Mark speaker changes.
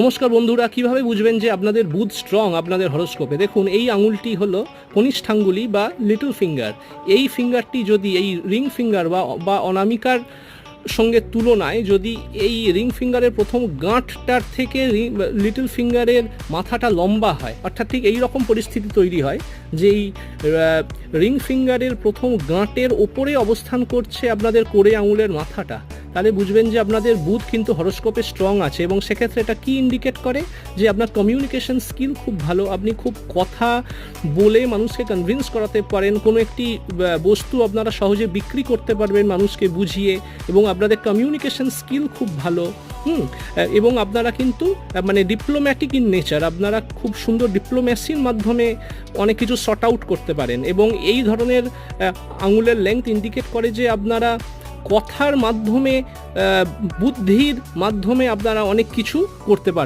Speaker 1: নমস্কার বন্ধুরা, কীভাবে বুঝবেন যে আপনাদের বুথ স্ট্রং আপনাদের হরস্কোপে দেখুন, এই আঙুলটি হলো কনিষ্ঠাঙ্গুলি বা লিটল ফিঙ্গার এই ফিঙ্গারটি যদি, এই রিং ফিঙ্গার বা বা অনামিকার সঙ্গে তুলনায় যদি এই রিং ফিঙ্গারের প্রথম গাঁটটার থেকে লিটল ফিঙ্গারের মাথাটা লম্বা হয়, অর্থাৎ ঠিক এই রকম পরিস্থিতি তৈরি হয়, যে এই রিং ফিঙ্গারের প্রথম গাঁটের ওপরে অবস্থান করছে আপনাদের কোড়ে আঙুলের মাথাটা তাহলে বুঝবেন যে আপনাদের বুথ কিন্তু হরস্কোপে স্ট্রং আছে এবং সেক্ষেত্রে এটা কি ইন্ডিকেট করে? যে আপনার কমিউনিকেশন স্কিল খুব ভালো, আপনি খুব কথা বলে মানুষকে কনভিন্স করাতে পারেন, কোনো একটি বস্তু আপনারা সহজে বিক্রি করতে পারবেন মানুষকে বুঝিয়ে এবং আপনাদের কমিউনিকেশন স্কিল খুব ভালো, হুম? এবং আপনারা কিন্তু মানে ডিপ্লোম্যাটিক ইন নেচার আপনারা খুব সুন্দর ডিপ্লোম্যাসির মাধ্যমে অনেক কিছু শর্ট আউট করতে পারেন এবং এই ধরনের আঙুলের লেংথ ইন্ডিকেট করে যে আপনারা কথার মাধ্যমে বুদ্ধির মাধ্যমে আপনারা অনেক কিছু করতে পারবেন।